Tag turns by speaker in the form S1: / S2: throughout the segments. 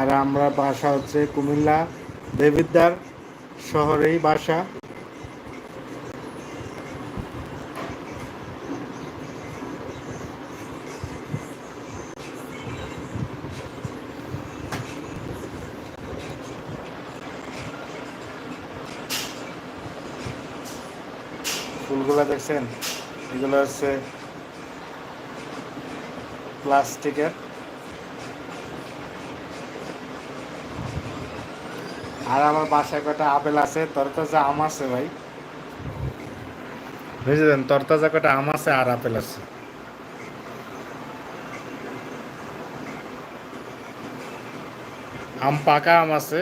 S1: আর আমরা বাসা হচ্ছে কুমিল্লা দেবিদ্দার শহরেই বাসা। ফুলগুলা দেখছেন? এগুলো হচ্ছে প্লাস্টিকের। আর আমার বাসায় কটা আপেল আছে? তরতাজা আম আছে ভাই। বুঝলেন, তরতাজা কটা আম আছে আর আপেল আছে। আম পাকা আম আছে।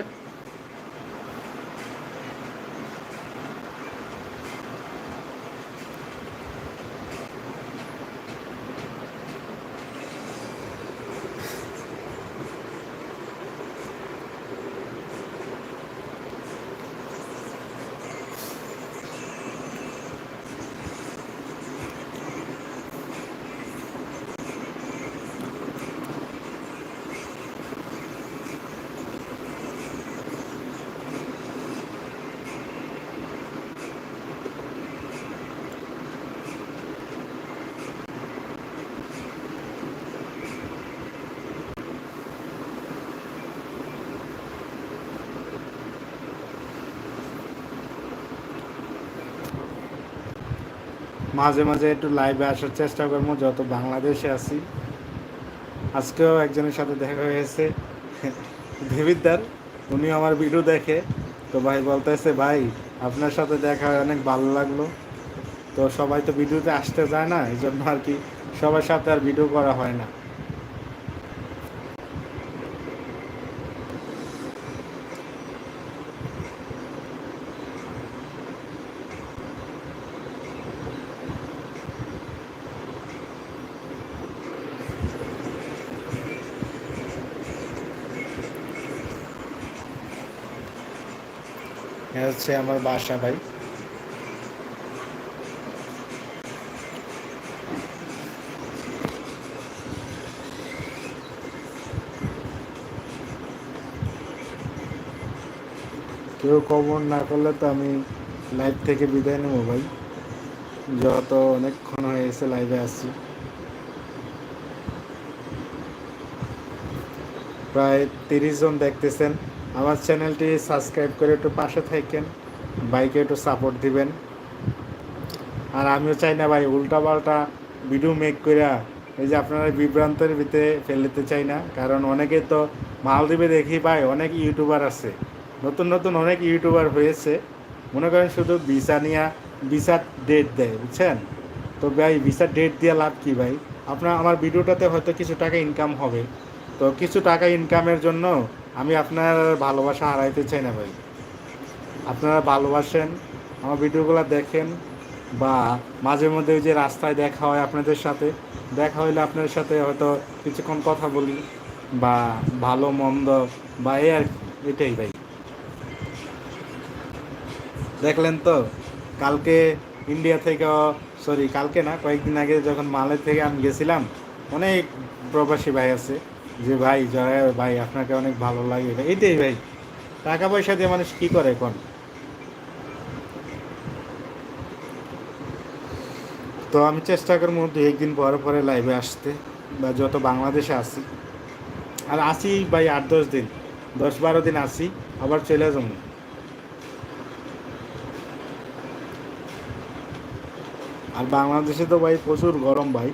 S1: মাঝে মাঝে একটু লাইভে আসার চেষ্টা করব, যত বাংলাদেশে আছি। আজকেও একজনের সাথে দেখা হয়েছে। দেবিদ্দার উনি আমার ভিডিও দেখে। তো ভাই বলতেছে, ভাই, আপনার সাথে দেখা অনেক ভালো লাগল। তো সবাই তো ভিডিওতে আসতে যায় না, এই জন্য আর কি সবার সাথে আর ভিডিও করা হয় না। হচ্ছে আমার বাসা ভাই। কেউ কবর না করলে তো আমি লাইভ থেকে বিদায় নেব ভাই। যত অনেকক্ষণ হয়ে গেছে লাইভে আসছি প্রায় তিরিশ জন দেখতেছেন। আমার চ্যানেলটি সাবস্ক্রাইব করে একটু পাশে থাকেন, বাইকে একটু সাপোর্ট দিবেন। আর আমিও চাই না ভাই, উল্টাপাল্টা ভিডিও মেক করে এই যে আপনারা বিভ্রান্তের ভিতরে ফেলতে চাই না, কারণ অনেকে তো মালদ্বীপে দেখি ভাই অনেক ইউটিউবার আছে। নতুন নতুন অনেক ইউটিউবার হয়েছে। মনে করেন শুধু ভিসা নিয়ে ভিসার ডেট দেয়, বুঝছেন? তো ভাই ভিসার ডেট দিয়ে লাভ কি ভাই? আপনার, আমার ভিডিওটাতে হয়তো কিছু টাকা ইনকাম হবে। তো কিছু টাকা ইনকামের জন্য আমি আপনার ভালোবাসা হারাইতে চাই না ভাই। আপনারা ভালোবাসেন, আমার ভিডিওগুলো দেখেন বা মাঝে মধ্যে ওই যে রাস্তায় দেখা হয় আপনাদের সাথে, দেখা হইলে আপনাদের সাথে হয়তো কিছুক্ষণ কথা বলি বা ভালো, মন্দ বা এই আর এটাই ভাই। দেখলেন তো, কালকে ইন্ডিয়া থেকে সরি কালকে না, কয়েকদিন আগে যখন মালে থেকে আমি গেছিলাম, অনেক প্রবাসী ভাই আছে। যে ভাই, জয়, ভাই, আপনাকে অনেক ভালো লাগে। এটাই ভাই, টাকা পয়সা দিয়ে মানুষ কি করে এখন? তো আমি চেষ্টা করব দু একদিন পরে পরে লাইভে আসতে, বা যত বাংলাদেশে আসি আর আসি ভাই আট দশ দিন, দশ বারো দিন আসি, আবার চলে যাব। আর বাংলাদেশে তো ভাই প্রচুর গরম ভাই।